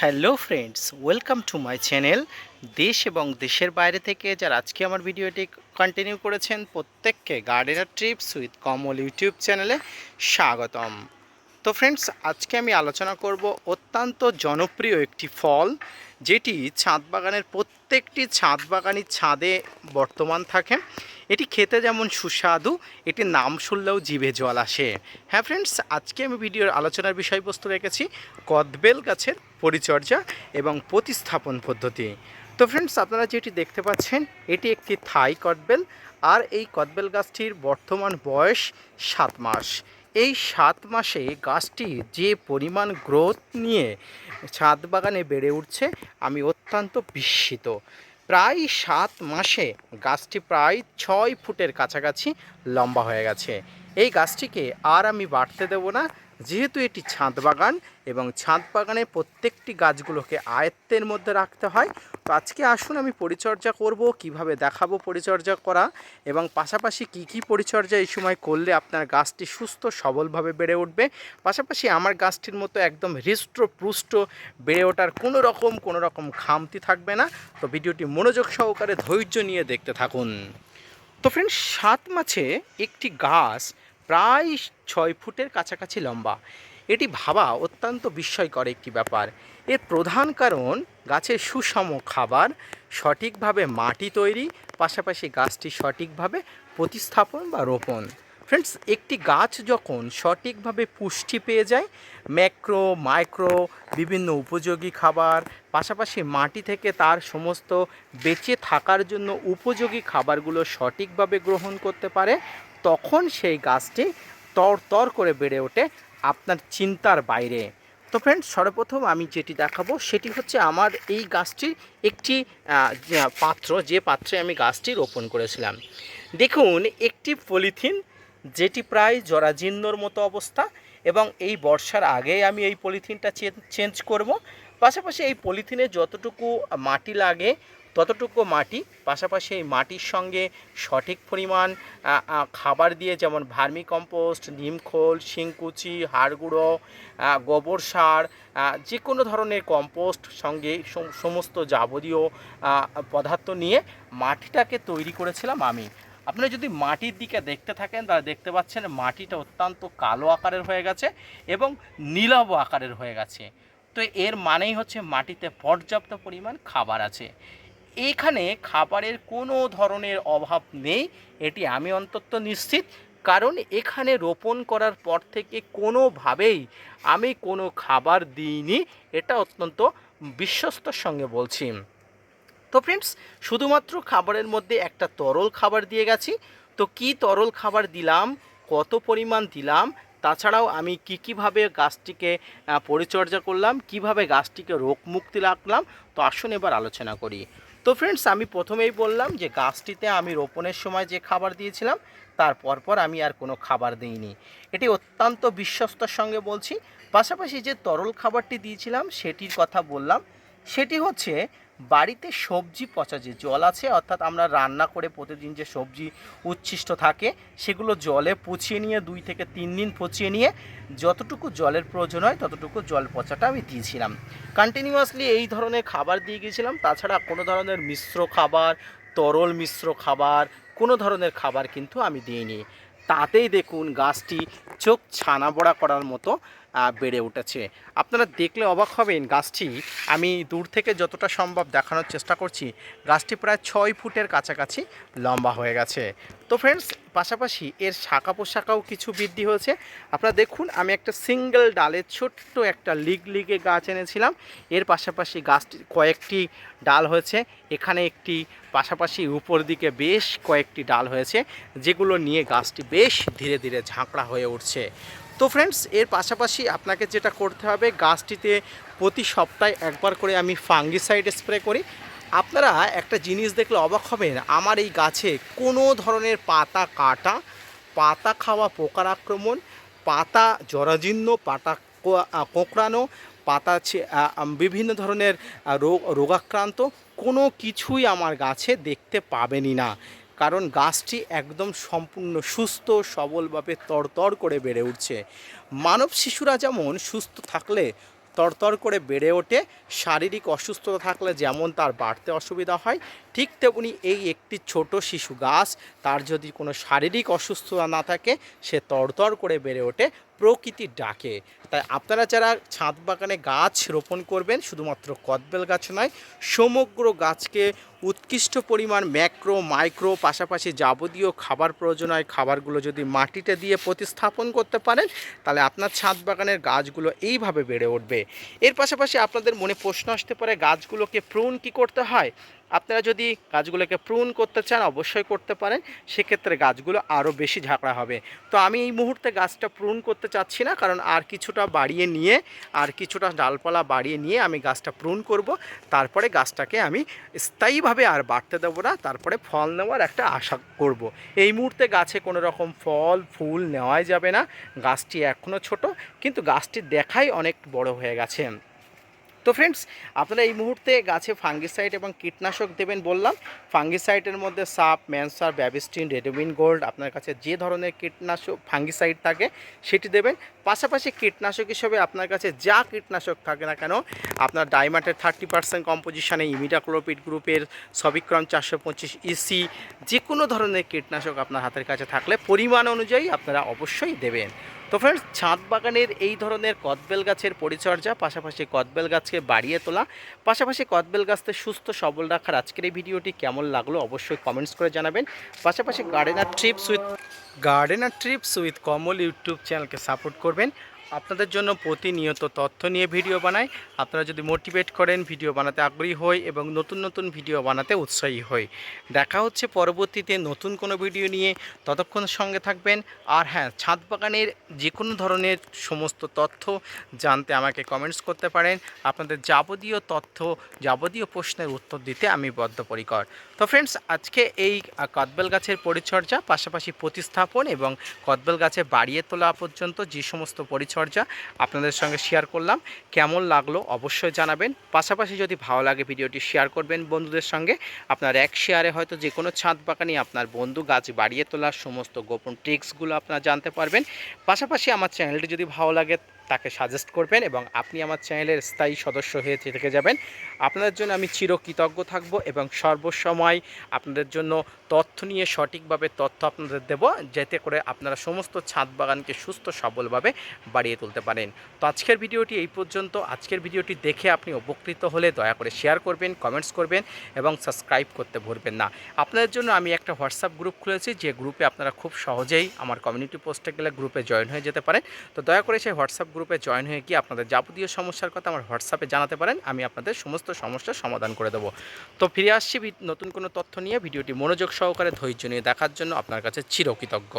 Hello friends, welcome to my channel. দেশ এবং দেশের বাইরে থেকে যারা আজকে আমার ভিডিওটি কন্টিনিউ করেছেন, প্রত্যেককে gardener trips with Kamal YouTube চ্যানেলে স্বাগতম। তো ফ্রেন্ডস, আজকে আমি আলোচনা করব অত্যন্ত জনপ্রিয় একটি ফল, যেটি ছাদ বাগানের প্রত্যেকটি ছাদ বাগানির ছাদে বর্তমান থাকে। এটি খেতে যেমন সুস্বাদু, এটির নাম শুনলেও জিভে জল আসে। হ্যাঁ ফ্রেন্ডস, আজকে আমি ভিডিওর আলোচনার বিষয়বস্তু রেখেছি কদবেল গাছের পরিচর্যা এবং প্রতিস্থাপন পদ্ধতি। তো ফ্রেন্ডস আপনারা যেটি দেখতে পাচ্ছেন, এটি একটি থাই কদবেল, আর এই কদবেল গাছটির বর্তমান বয়স সাত মাস। এই সাত মাসে গাছটি যে পরিমাণ গ্রোথ নিয়ে ছাদ বাগানে বেড়ে উঠছে, আমি অত্যন্ত বিস্মিত। প্রায় সাত মাসে গাছটি প্রায় ছয় ফুটের কাছাকাছি লম্বা হয়ে গেছে। এই গাছটিকে আর আমি বাড়তে দেব না যেহেতু এটি ছাদ বাগান এবং ছাদ বাগানে প্রত্যেকটি গাছগুলোকে আয়ত্তের মধ্যে রাখতে হয়, তো আজকে আসুন আমি পরিচর্যা করব, কীভাবে দেখাবো পরিচর্যা করা এবং পাশাপাশি কি কি পরিচর্যা এই সময় করলে আপনার গাছটি সুস্থ, সবলভাবে বেড়ে উঠবে। পাশাপাশি আমার গাছটির মতো একদম হৃষ্ট পুষ্ট বেড়ে ওঠার কোনো রকম কোনো রকম খামতি থাকবে না, তো ভিডিওটি মনোযোগ সহকারে ধৈর্য নিয়ে দেখতে থাকুন। তো ফ্রেন্ড সাত মাছে একটি গাছ প্রায় ছয় ফুটের কাছাকাছি লম্বা। এটি ভাবা অত্যন্ত বিস্ময়কর একটি ব্যাপার। এর প্রধান কারণ, গাছের সুষম খাবার, সঠিকভাবে মাটি তৈরি, পাশাপাশি গাছটি সঠিকভাবে প্রতিস্থাপন বা রোপণ। ফ্রেন্ডস একটি গাছ যখন সঠিকভাবে পুষ্টি পেয়ে যায়, ম্যাক্রো, মাইক্রো, বিভিন্ন উপযোগী খাবার, পাশাপাশি মাটি থেকে তার সমস্ত বেঁচে থাকার জন্য উপযোগী খাবারগুলো সঠিকভাবে গ্রহণ করতে পারে তখন সেই গাছটি তর তর করে বেড়ে ওঠে আপনার চিন্তার বাইরে। তো ফ্রেন্ডস সর্বপ্রথম আমি যেটি দেখাবো সেটি হচ্ছে আমার এই গাছটির একটি পাত্র, যে পাত্রে আমি গাছটি রোপণ করেছিলাম। দেখুন, একটি পলিথিন যেটি প্রায় জরাজীর্ণর মতো অবস্থা এবং এই বর্ষার আগেই আমি এই পলিথিনটা চেঞ্জ করব। পাশাপাশি এই পলিথিনে যতটুকু মাটি লাগে ততটুকু মাটি, পাশাপাশি এই মাটির সঙ্গে সঠিক পরিমাণ খাবার দিয়ে যেমন ভার্মি কম্পোস্ট নিমখোল শিংকুচি হাড় গুঁড়ো গোবর সার যে কোনো ধরনের কম্পোস্ট সঙ্গে সমস্ত যাবতীয় পদার্থ নিয়ে মাটিটাকে তৈরি করেছিলাম আমি। আপনারা যদি মাটির দিকে দেখতে থাকেন, তাহলে দেখতে পাচ্ছেন মাটিটা অত্যন্ত কালো আকারের হয়ে গেছে এবং নীলাভ আকারের হয়ে গেছে। তো এর মানেই হচ্ছে মাটিতে পর্যাপ্ত পরিমাণ খাবার আছে। এইখানে খাবারের কোনো ধরনের অভাব নেই, এটি আমি অন্তত নিশ্চিত। কারণ এখানে রোপণ করার পর থেকে কোনোভাবেই আমি কোনো খাবার দিইনি, এটা অত্যন্ত বিশ্বস্তর সঙ্গে বলছি। তো ফ্রেন্ডস শুধুমাত্র খাবারের মধ্যে একটা তরল খাবার দিয়ে গেছি। তো কি তরল খাবার দিলাম, কত পরিমাণ দিলাম, তাছাড়াও আমি কী কীভাবে গাছটিকে পরিচর্যা করলাম, কীভাবে গাছটিকে রোগমুক্তি রাখলাম, তো আসুন এবার আলোচনা করি। তো ফ্রেন্ডস আমি প্রথমেই বললাম যে গাছটিতে আমি রোপণের সময় যে খাবার দিয়েছিলাম, তার পরপর আমি আর কোনো খাবার দিইনি। এটি অত্যন্ত বিশ্বস্তর সঙ্গে বলছি। পাশাপাশি যে তরল খাবারটি দিয়েছিলাম, সেটির কথা বললাম। সেটি হচ্ছে বাড়িতে সবজি পচা যে জল আছে, অর্থাৎ আমরা রান্না করে প্রতিদিন যে সবজি উচ্ছিষ্ট থাকে, সেগুলো জলে পচিয়ে নিয়ে, দুই থেকে তিন দিন পচিয়ে নিয়ে, যতটুকু জলের প্রয়োজন হয়, ততটুকু জল পচাটা আমি দিয়েছিলাম। কন্টিনিউয়াসলি এই ধরনের খাবার দিয়ে গিয়েছিলাম। তাছাড়া কোনো ধরনের মিশ্র খাবার, তরল মিশ্র খাবার, কোনো ধরনের খাবার কিন্তু আমি দিইনি। তাতেই দেখুন গাছটি চোখ ছানা বড়া করার মতো বেড়ে উঠেছে। আপনারা দেখলে অবাক হবেন গাছটি। আমি দূর থেকে যতটা সম্ভব দেখানোর চেষ্টা করছি, গাছটি প্রায় ছয় ফুটের কাছাকাছি লম্বা হয়ে গেছে। তো ফ্রেন্ডস পাশাপাশি এর শাখা পোশাকাও কিছু বৃদ্ধি হয়েছে। আপনারা দেখুন, আমি একটা সিঙ্গেল ডালের ছোট্ট একটা লিগ লিগে গাছ এনেছিলাম। এর পাশাপাশি গাছটি, কয়েকটি ডাল হয়েছে। এখানে একটি, পাশাপাশি উপর দিকে বেশ কয়েকটি ডাল হয়েছে, যেগুলো নিয়ে গাছটি বেশ ধীরে ধীরে ঝাঁকড়া হয়ে উঠছে। তো ফ্রেন্ডস এর পাশাপাশি আপনাকে যেটা করতে হবে, গাছটিতে প্রতি সপ্তাহে একবার করে আমি ফাঙ্গিসাইড স্প্রে করি। আপনারা একটা জিনিস দেখলে অবাক হবেন, আমার এই গাছে কোনো ধরনের পাতা কাটা, পাতা খাওয়া পোকার আক্রমণ, পাতা জরাজীর্ণ, পাতা কোঁকড়ানো, পাতা বিভিন্ন ধরনের রোগ, রোগাক্রান্ত, কোনো কিছুই আমার গাছে দেখতে পাবেনই না। কারণ গাছটি একদম সম্পূর্ণ সুস্থ, সবলভাবে তরতর করে বেড়ে উঠছে। মানব শিশুরা যেমন সুস্থ থাকলে তরতর করে বেড়ে ওঠে, শারীরিক অসুস্থতা থাকলে যেমন তার বাড়তে অসুবিধা হয় ঠিক তেমনি এই একটি ছোট শিশু গাছ, তার যদি কোনো শারীরিক অসুস্থতা না থাকে, সে তরতর করে বেড়ে ওঠে, প্রকৃতি ডাকে। তাই আপনারা যারা ছাদ বাগানে গাছ রোপণ করবেন, শুধুমাত্র কদবেল গাছ নয়, সমগ্র গাছকে উৎকৃষ্ট পরিমাণ ম্যাক্রো, মাইক্রো, পাশাপাশি যাবতীয় খাবার প্রয়োজন হয়, খাবারগুলো যদি মাটিতে দিয়ে প্রতিস্থাপন করতে পারেন, তাহলে আপনার ছাদ বাগানের গাছগুলো এইভাবে বেড়ে উঠবে। এর পাশাপাশি আপনাদের মনে প্রশ্ন আসতে পারে, গাছগুলোকে প্রুন কি করতে হয়? আপনারা যদি গাছগুলোকে প্রুন করতে চান, অবশ্যই করতে পারেন। সেক্ষেত্রে গাছগুলো আরও বেশি ঝাঁকড়া হবে। তো আমি এই মুহূর্তে গাছটা প্রুন করতে চাচ্ছি না, কারণ আর কিছুটা বাড়িয়ে নিয়ে, আর কিছুটা ডালপালা বাড়িয়ে নিয়ে আমি গাছটা প্রুন করব। তারপরে গাছটাকে আমি স্থায়ীভাবে আর বাড়তে দেবো না, তারপরে ফল নেওয়ার একটা আশা করব। এই মুহূর্তে গাছে কোনো রকম ফল, ফুল নেওয়াই যাবে না। গাছটি এখনও ছোট, কিন্তু গাছটি দেখাই অনেক বড় হয়ে গেছে। তো ফ্রেন্ডস আপনারা এই মুহূর্তে গাছে ফাঙ্গিসাইড এবং কীটনাশক দেবেন বললাম। ফাঙ্গিসাইডের মধ্যে সাপ ম্যানসার ব্যাবিস্টিন রেডোমিন গোল্ড আপনার কাছে যে ধরনের কীটনাশক ফাঙ্গিসাইড থাকে, সেটি দেবেন। পাশাপাশি কীটনাশক হিসেবে আপনার কাছে যা কীটনাশক থাকে না কেন, আপনার ডাইমাটের থার্টি পার্সেন্ট কম্পোজিশনে ইমিডাক্লোপিড গ্রুপের সবিক্রম চারশো পঁচিশ ইসি যে কোনো ধরনের কীটনাশক আপনার হাতের কাছে থাকলে পরিমাণ অনুযায়ী আপনারা অবশ্যই দেবেন। তো ফ্রেন্ডস ছাদ বাগানের এই ধরনের কদবেল গাছের পরিচর্যা, পাশাপাশি কদবেল গাছকে বাড়িয়ে তোলা, পাশাপাশি কদবেল গাছতে সুস্থ সবল রাখার আজকের এই ভিডিওটি কেমন লাগল অবশ্যই কমেন্টস করে জানাবেন। পাশাপাশি gardener trips with gardener trips with Kamal YouTube চ্যানেলকে সাপোর্ট করবেন। আপনাদের জন্য প্রতিনিয়ত তথ্য নিয়ে ভিডিও বানাই। আপনারা যদি মোটিভেট করেন, ভিডিও বানাতে আগ্রহী হই এবং নতুন নতুন ভিডিও বানাতে উৎসাহী হই। দেখা হচ্ছে পরবর্তীতে নতুন কোনো ভিডিও নিয়ে। ততক্ষণ সঙ্গে থাকবেন। আর হ্যাঁ ছাদ বাগানের যে কোনো ধরনের সমস্ত তথ্য জানতে আমাকে কমেন্টস করতে পারেন। আপনাদের যাবতীয় তথ্য, যাবতীয় প্রশ্নের উত্তর দিতে আমি বদ্ধপরিকর। তো ফ্রেন্ডস আজকে এই কদবেল গাছের পরিচর্যা, পাশাপাশি প্রতিস্থাপন এবং কদবেল গাছে বাড়িয়ে তোলা পর্যন্ত যে সমস্ত পরিচর্যা আপনাদের সঙ্গে শেয়ার করলাম। কেমন লাগল অবশ্যই জানাবেন। পাশাপাশি যদি ভালো লাগে ভিডিওটি শেয়ার করবেন বন্ধুদের সঙ্গে, আপনার এক শেয়ারে হয়তো যে কোনো ছাদ বাগানে আপনার বন্ধু গাছ বাড়িয়ে তোলার সমস্ত গোপন ট্রিক্সগুলো আপনারা জানতে পারবেন। পাশাপাশি আমার চ্যানেলটি যদি ভালো লাগে তাকে সাজেস্ট করবেন এবং আপনি আমার চ্যানেলের স্থায়ী সদস্য হয়ে থেকে যাবেন। আপনাদের জন্য আমি চিরকৃতজ্ঞ থাকব এবং সর্বসময় আপনাদের জন্য তথ্য নিয়ে সঠিকভাবে তথ্য আপনাদের দেব, যাতে করে আপনারা সমস্ত ছাদ বাগানকে সুস্থ, সবলভাবে বাড়িয়ে তুলতে পারেন। তো আজকের ভিডিওটি এই পর্যন্ত। আজকের ভিডিওটি দেখে আপনি উপকৃত হলে দয়া করে শেয়ার করবেন কমেন্টস করবেন এবং সাবস্ক্রাইব করতে ভুলবেন না। আপনাদের জন্য আমি একটা হোয়াটসঅ্যাপ গ্রুপ খুলেছি, যে গ্রুপে আপনারা খুব সহজেই আমার কমিউনিটি পোস্টে গেলে গ্রুপে জয়েন হয়ে যেতে পারেন। তো দয়া করে সেই হোয়াটসঅ্যাপ গ্রুপে জয়েন হয়ে গিয়ে আপনাদের যাবতীয় সমস্যার কথা আমার হোয়াটসঅ্যাপে জানাতে পারেন, আমি আপনাদের সমস্ত সমস্যার সমাধান করে দেবো। তো ফিরে আসছি নতুন কোনো তথ্য নিয়ে। ভিডিওটি মনোযোগ সহকারে ধৈর্য নিয়ে দেখার জন্য আপনার কাছে চিরকৃতজ্ঞ।